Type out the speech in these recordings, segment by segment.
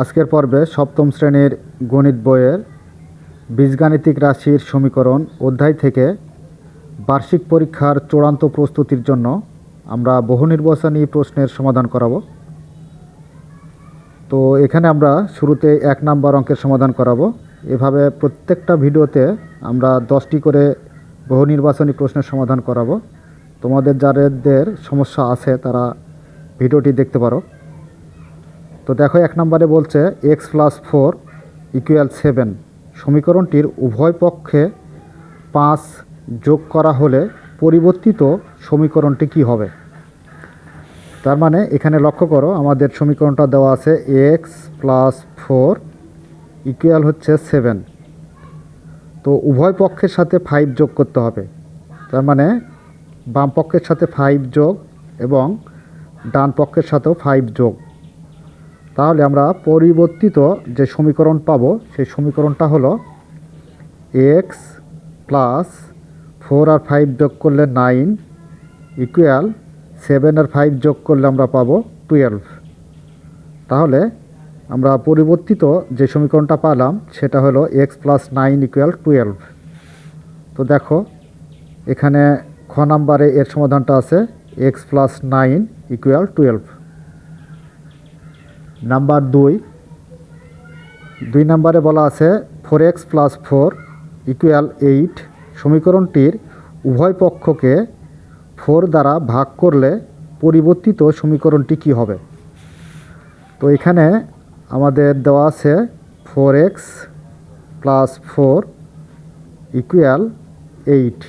আজকের পর্বে সপ্তম শ্রেণির গণিত বইয়ের বীজগাণিতিক রাশির সমীকরণ অধ্যায় থেকে বার্ষিক পরীক্ষার চূড়ান্ত প্রস্তুতির জন্য আমরা বহু নির্বাচনী প্রশ্নের সমাধান করাবো। তো এখানে আমরা শুরুতে এক নাম্বার অঙ্কের সমাধান করাবো। এভাবে প্রত্যেকটা ভিডিওতে আমরা দশটি করে বহু নির্বাচনী প্রশ্নের সমাধান করাবো। তোমাদের যাদের সমস্যা আছে তারা ভিডিওটি দেখতে পারো। তো দেখো এক নম্বরে বলছে X plus four equal seven সমীকরণটির উভয় পক্ষে পাঁচ যোগ করা হলে পরিবর্তিত সমীকরণটি কি হবে? তার মানে এখানে লক্ষ্য করো, আমাদের সমীকরণটা দেওয়া আছে এক্স প্লাস ফোর ইকুয়াল হচ্ছে সেভেন তো উভয় পক্ষের সাথে ফাইভ যোগ করতে হবে। তার মানে বাম পক্ষের সাথে ফাইভ যোগ এবং ডান পক্ষের সাথেও ফাইভ যোগ। তাহলে আমরা পরিবর্তিত যে সমীকরণ পাবো, সেই সমীকরণটা হলো এক্স প্লাস ফোর আর ফাইভ যোগ করলে নাইন ইকুয়াল সেভেন আর ফাইভ যোগ করলে আমরা পাবো টুয়েলভ তাহলে আমরা পরিবর্তিত যে সমীকরণটা পেলাম, সেটা হলো X plus nine equal twelve তো দেখো, এখানে খ নাম্বারে এর সমাধানটা আছে X plus nine equal twelve number দুই। দুই নাম্বারে বলা আছে four X plus four equal eight. সমীকরণটির উভয় পক্ষকে ফোর দ্বারা ভাগ করলে পরিবর্তিত সমীকরণটি কী হবে? তো এখানে আমাদের দেওয়া আছে four X plus four equal eight.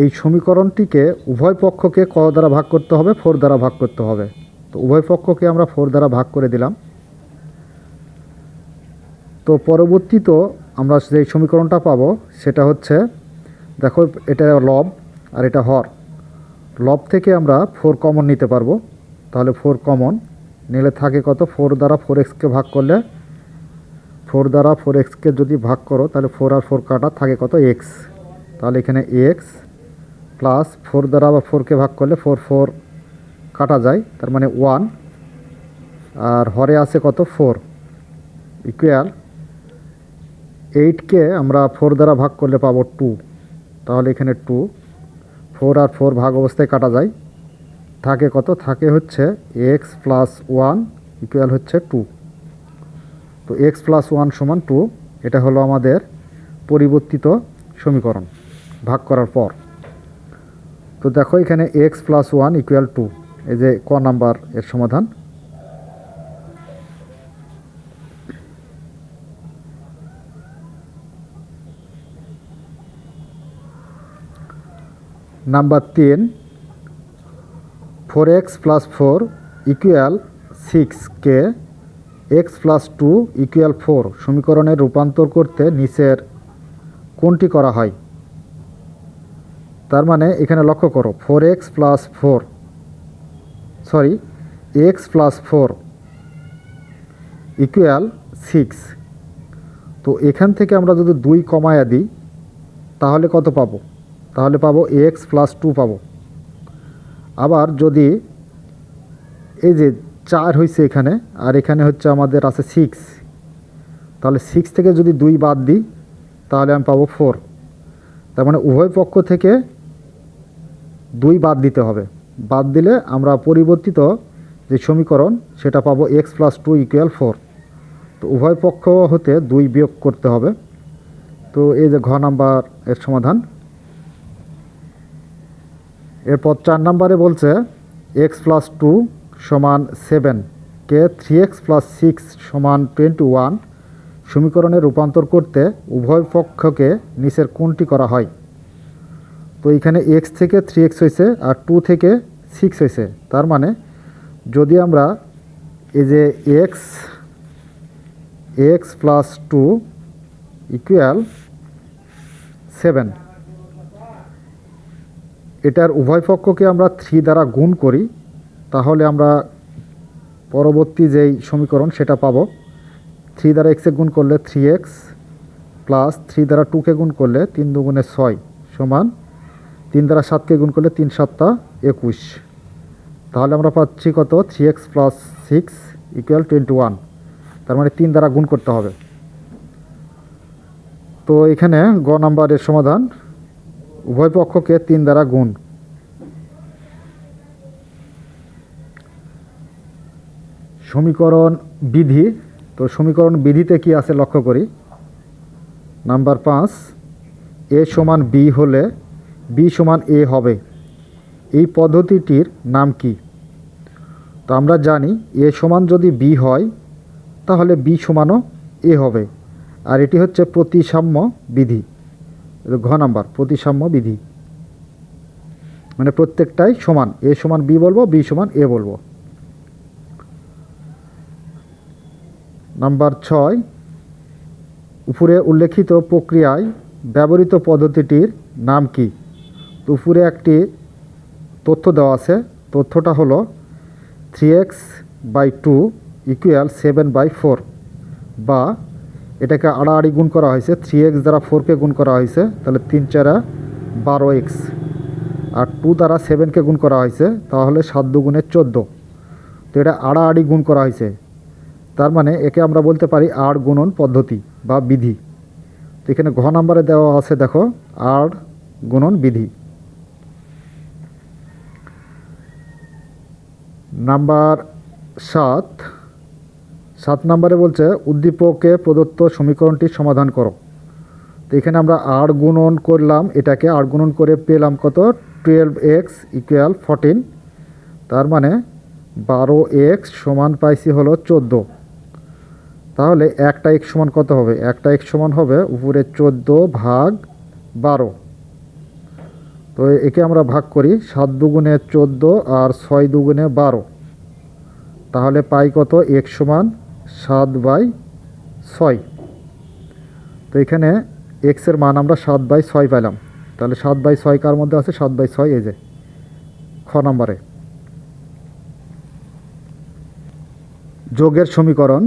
এই সমীকরণটিকে উভয় পক্ষকে ক দ্বারা ভাগ করতে হবে, ফোর দ্বারা ভাগ করতে হবে। তো উভয় পক্ষকে আমরা ফোর দ্বারা ভাগ করে দিলাম। তো পরবর্তীত আমরা যে সমীকরণটা পাবো, সেটা হচ্ছে, দেখো, এটা লব আর এটা হর। লব থেকে আমরা ফোর কমন নিতে পারব। তাহলে ফোর কমন, নিলে থাকে কত? ফোর দ্বারা ফোর এক্সকে ভাগ করলে, ফোর দ্বারা ফোর এক্সকে যদি ভাগ করো, তাহলে ফোর আর ফোর কাটা থাকে কত? এক্স। তাহলে এখানে এক্স প্লাস ফোর দ্বারা বা ফোরকে ভাগ করলে, ফোর ফোর কাটা যায়, তার মানে ওয়ান আর হরে আছে কত? ফোর ইকুয়াল এইটকে আমরা ফোর দ্বারা ভাগ করলে পাবো টু তাহলে এখানে টু ফোর আর ফোর ভাগ অবস্থায় কাটা যায়, থাকে কত? থাকে হচ্ছে এক্স প্লাস ওয়ান ইকুয়াল হচ্ছে টু তো এক্স প্লাস ওয়ান সমান টু এটা হলো আমাদের পরিবর্তিত সমীকরণ, ভাগ করার পর, তো দেখো এখানে X plus one equal two এই যে ক নাম্বার এর সমাধান। নাম্বার তিন, four X plus four equal সিক্সকে X plus two equal four সমীকরণে রূপান্তর করতে নিচের কোনটি করা হয়? তার মানে এখানে লক্ষ্য করো, four X plus four sorry X plus four equal six তো এখান থেকে আমরা যদি দুই কমায়া দিই, তাহলে কত পাবো? তাহলে পাবো এক্স প্লাস টু পাবো। আবার যদি এই যে চার হয়েছে এখানে, আর এখানে হচ্ছে আমাদের আছে সিক্স তাহলে সিক্স থেকে যদি দুই বাদ দিই, তাহলে আমি পাবো ফোর তার মানে উভয় পক্ষ থেকে দুই বাদ দিতে হবে। বাদ দিলে আমরা পরিবর্তিত যে সমীকরণ, সেটা পাবো X plus two equal four তো উভয় পক্ষ হতে দুই বিয়োগ করতে হবে। তো এই যে ঘ নাম্বার এর সমাধান। এরপর চার নাম্বারে বলছে এক্স প্লাস টু সমান সেভেন কে থ্রি এক্স প্লাস সিক্স সমান টোয়েন্টি ওয়ান সমীকরণে রূপান্তর করতে উভয় পক্ষকে নিচের কোনটি করা হয়? তো এখানে এক্স থেকে থ্রি এক্স হয়েছে আর টু থেকে সিক্স হয়েছে। তার মানে যদি আমরা এই যে X X plus two equal seven এটার উভয় পক্ষকে আমরা থ্রি দ্বারা গুণ করি, তাহলে আমরা পরবর্তী যেই সমীকরণ সেটা পাবো। থ্রি দ্বারা এক্সে গুণ করলে থ্রি এক্স প্লাস থ্রি দ্বারা টুকে গুণ করলে তিন দুগুণে ছয় সমান তিন দ্বারা সাতকে গুণ করলে তিন সাতটা একুশ। তাহলে আমরা পাচ্ছি কত? Three X plus six equal twenty one তার মানে তিন দ্বারা গুণ করতে হবে। তো এখানে গ নাম্বারের সমাধান। উভয় পক্ষকে তিন দ্বারা গুণ। সমীকরণ বিধি। তো সমীকরণ বিধিতে কি আছে? লক্ষ্য করি। নাম্বার পাঁচ, এ সমান বি হলে বি সমান এ হবে। এই পদ্ধতিটির নাম কি? তো আমরা জানি এ সমান যদি বি হয়, তাহলে বি সমানও এ হবে। আর এটি হচ্ছে প্রতিসাম্য বিধি। ঘ নাম্বার, প্রতিসাম্য বিধি। মানে প্রত্যেকটাই সমান। এ সমান বি বলব, বি সমান এ বলব। নাম্বার ছয়, উপরে উল্লেখিত প্রক্রিয়ায় ব্যবহৃত পদ্ধতিটির নাম কি? উপরে একটি তথ্য দেওয়া আছে। তথ্যটা হলো three X by two equal seven by four বা এটাকে আড়াআড়ি গুণ করা হয়েছে। থ্রি এক্স দ্বারা ফোরকে গুণ করা হয়েছে। তাহলে তিন চারা বারো এক্স আর টু দ্বারা সেভেনকে গুণ করা হয়েছে। তাহলে সাত দুগুণে চোদ্দ। তো এটা আড়াআড়ি গুণ করা হয়েছে। তার মানে একে আমরা বলতে পারি আড় গুণন পদ্ধতি বা বিধি। তো এখানে ঘ নাম্বারে দেওয়া আছে দেখো আড় গুণন বিধি। নাম্বার সাত সাত নাম্বারে বলছে উদ্দীপকে প্রদত্ত সমীকরণটি সমাধান করো। তো এখানে আমরা আড় গুণন করলাম, এটাকে আড় গুণন করে পেলাম কত? টুয়েলভ এক্স ইকুয়াল ফর্টিন তার মানে বারো এক্স সমান পাইছি হলো চোদ্দ। তাহলে একটা এক্স সমান কত হবে? একটা এক্স সমান হবে উপরে চোদ্দ ভাগ বারো। তো একে আমরা ভাগ করি সাত দুগুণে চোদ্দ আর ছয় দুগুণে বারো। তাহলে পাই কত? এক সমান সাত বাই ছয়। তো এখানে এক্সের মান আমরা সাত বাই ছয় পেলাম তাহলে সাত বাই ছয় কার মধ্যে আছে? সাত বাই ছয় এই যে খ নম্বরে। যোগের সমীকরণ,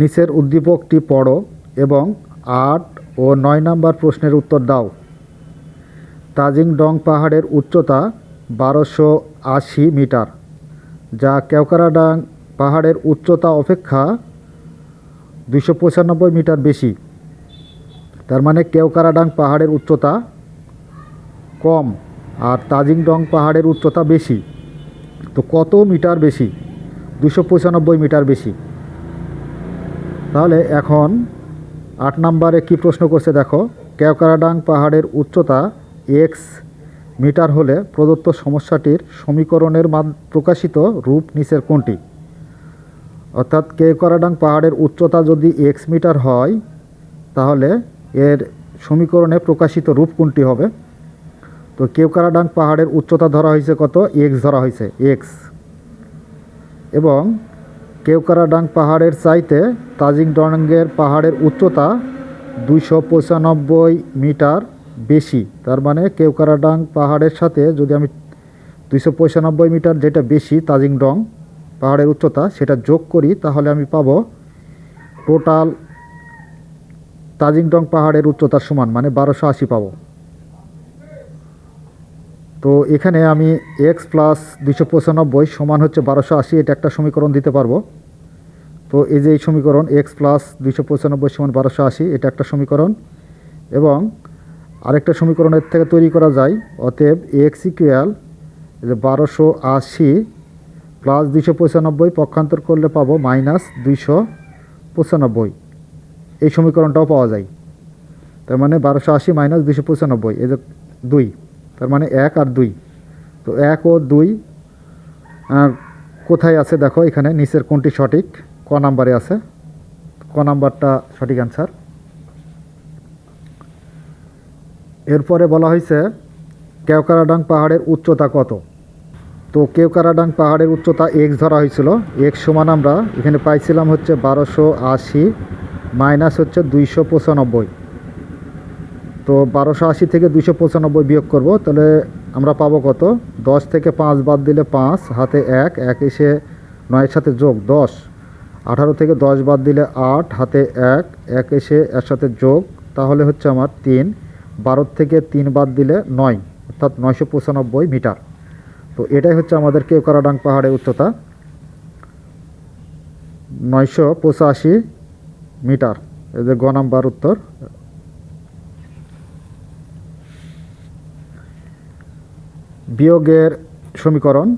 নিচের উদ্দীপকটি পড়ো এবং আট ও নয় নম্বর প্রশ্নের উত্তর দাও। তাজিং ডং পাহাড়ের উচ্চতা বারোশো আশি মিটার, যা কেওকারাডাং পাহাড়ের উচ্চতা অপেক্ষা দুশো পঁচানব্বই মিটার বেশি। তার মানে কেওকারাডাং পাহাড়ের উচ্চতা কম আর তাজিং ডং পাহাড়ের উচ্চতা বেশি। তো কত মিটার বেশি? দুশো পঁচানব্বই মিটার বেশি। তাহলে এখন আট নম্বরে কি প্রশ্ন করছে দেখো? কেওকারাডাং পাহাড়ের উচ্চতা এক্স মিটার হলে প্রদত্ত সমস্যাটির সমীকরণের মাদ প্রকাশিত রূপ নিচের কোনটি? অর্থাৎ কেওকারাডাং পাহাড়ের উচ্চতা যদি এক্স মিটার হয়, তাহলে এর সমীকরণে প্রকাশিত রূপ কোনটি হবে? তো কেওকারাডাং পাহাড়ের উচ্চতা ধরা হয়েছে কত? এক্স ধরা হয়েছে এক্স এবং কেওকারাডাং পাহাড়ের চাইতে তাজিং ডংয়ের পাহাড়ের উচ্চতা দুইশো পঁচানব্বই মিটার বেশি। তার মানে কেওকারাডাং পাহাড়ের সাথে যদি আমি দুইশো পঁচানব্বই মিটার যেটা বেশি তাজিং ডং পাহাড়ের উচ্চতা, সেটা যোগ করি, তাহলে আমি পাবো টোটাল তাজিং ডং পাহাড়ের উচ্চতার সমান মানে বারোশো আশি পাবো। তো এখানে আমি এক্স প্লাস দুশো পঁচানব্বই সমান হচ্ছে বারোশো আশি, এটা একটা সমীকরণ দিতে পারব। তো এই যে এই সমীকরণ, এক্স প্লাস দুশো পঁচানব্বই সমান বারোশো আশি, এটা একটা সমীকরণ। এবং আরেকটা সমীকরণের থেকে তৈরি করা যায়। অতএব এক্স ইকুয়াল বারোশো আশি প্লাস দুশো পঁচানব্বই পক্ষান্তর করলে পাবো মাইনাস দুইশো পঁচানব্বই। এই সমীকরণটাও পাওয়া যায়। তার মানে বারোশো আশি মাইনাস দুশো পঁচানব্বই, এই যে দুই। তার মানে এক আর দুই। তো এক ও দুই কোথায় আছে দেখো এখানে, নিচের কোনটি সঠিক? ক নাম্বারে আছে। ক নাম্বারটা সঠিক অ্যান্সার এরপরে বলা হয়েছে কেওকারাডাং পাহাড়ের উচ্চতা কত? তো কেওকারাডাং পাহাড়ের উচ্চতা এক্স ধরা হয়েছিল এক্স সমান আমরা এখানে পাইছিলাম হচ্ছে বারোশো আশি মাইনাস হচ্ছে দুইশো পঁচানব্বই। তো বারোশো আশি থেকে দুইশো পঁচানব্বই বিয়োগ করব, তাহলে আমরা পাবো কত? দশ থেকে পাঁচ বাদ দিলে পাঁচ, হাতে এক এক এসে নয়ের সাথে যোগ দশ। আঠারো থেকে দশ বাদ দিলে আট, হাতে এক এক এসে এর সাথে যোগ, তাহলে হচ্ছে আমার তিন। বারো থেকে তিন বাদ দিলে নয়, অর্থাৎ নয়শো পঁচানব্বই মিটার। তো এটাই হচ্ছে আমাদের কেওকারাডাং পাহাড়ের উচ্চতা, নয়শো পঁচাশি মিটার। এই যে গ নাম্বার উত্তর। বিয়োগের সমীকরণ,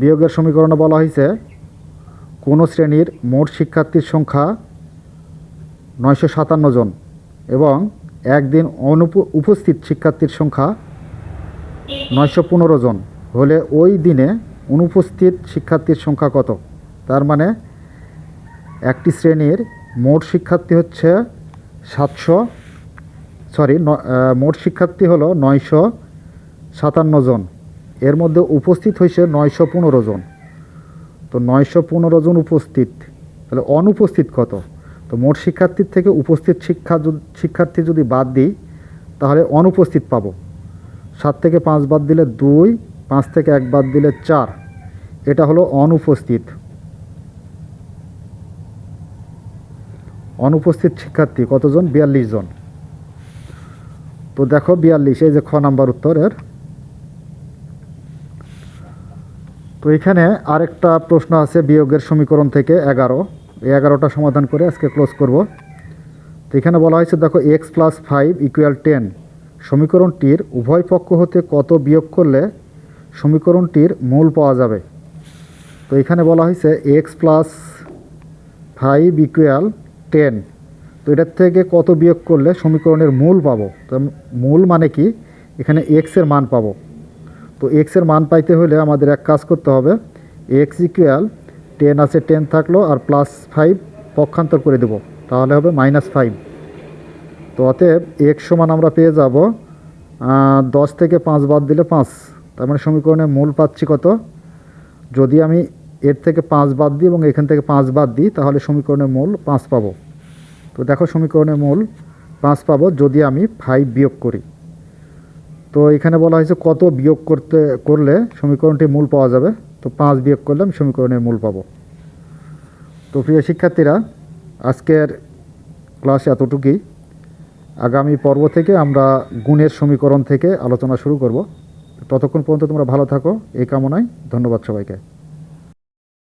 বিয়োগের সমীকরণে বলা হয়েছে, কোনো শ্রেণির মোট শিক্ষার্থীর সংখ্যা নয়শো সাতান্ন জন এবং একদিন অনুপ, উপস্থিত শিক্ষার্থীর সংখ্যা নয়শো পনেরো জন। হলে ওই দিনে অনুপস্থিত শিক্ষার্থীর সংখ্যা কত? তার মানে একটি শ্রেণির মোট শিক্ষার্থী হচ্ছে সাতশো, সরি মোট শিক্ষার্থী হলো নয়শো সাতান্ন জন। এর মধ্যে উপস্থিত হয়েছে নয়শো পনেরো জন। তো নয়শো পনেরো জন উপস্থিত। তাহলে অনুপস্থিত কত? তো মোট শিক্ষার্থীর থেকে উপস্থিত শিক্ষা শিক্ষার্থী যদি বাদ দিই, তাহলে অনুপস্থিত পাবো। সাত থেকে পাঁচ বাদ দিলে দুই, পাঁচ থেকে এক বাদ দিলে চার। এটা হলো অনুপস্থিত। অনুপস্থিত শিক্ষার্থী কতজন? বিয়াল্লিশ জন। তো দেখো বিয়াল্লিশ, এই যে খ নাম্বার উত্তরের। তো এখানে আরেকটা প্রশ্ন আছে বিয়োগের সমীকরণ থেকে এগারো। এগারোটা সমাধান করে আজকে ক্লোজ করব। তো এখানে বলা হয়েছে, দেখো X plus five equal ten সমীকরণটির উভয় পক্ষ হতে কত বিয়োগ করলে সমীকরণটির মূল পাওয়া যাবে? তো এখানে বলা হয়েছে X plus five equal ten তো এটার থেকে কত বিয়োগ করলে সমীকরণের মূল পাবো? তো মূল মানে কি? এখানে এক্সের মান পাবো। তো এক্সের মান পাইতে হলে আমাদের এক কাজ করতে হবে এক্স ইকুয়াল টেন আছে টেন থাকল আর প্লাস ফাইভ পক্ষান্তর করে দেব। তাহলে হবে মাইনাস ফাইভ তো অতএব এক সমান আমরা পেয়ে যাব দশ থেকে পাঁচ বাদ দিলে পাঁচ। তার মানে সমীকরণে মূল পাচ্ছি কত? যদি আমি এর থেকে পাঁচ বাদ দিই এবং এখান থেকে পাঁচ বাদ দিই, তাহলে সমীকরণের মূল পাঁচ পাবো। তো দেখো সমীকরণের মূল পাঁচ পাবো যদি আমি ফাইভ বিয়োগ করি। তো এখানে বলা হয়েছে কত বিয়োগ করতে, করলে সমীকরণটি মূল পাওয়া যাবে? তো পাঁচ বিয়োগ করলে আমি সমীকরণের মূল পাবো। তো প্রিয় শিক্ষার্থীরা, আজকের ক্লাস এতটুকুই। আগামী পর্ব থেকে আমরা গুণের সমীকরণ থেকে আলোচনা শুরু করব। ততক্ষণ পর্যন্ত তোমরা ভালো থাকো, এই কামনায় ধন্যবাদ সবাইকে।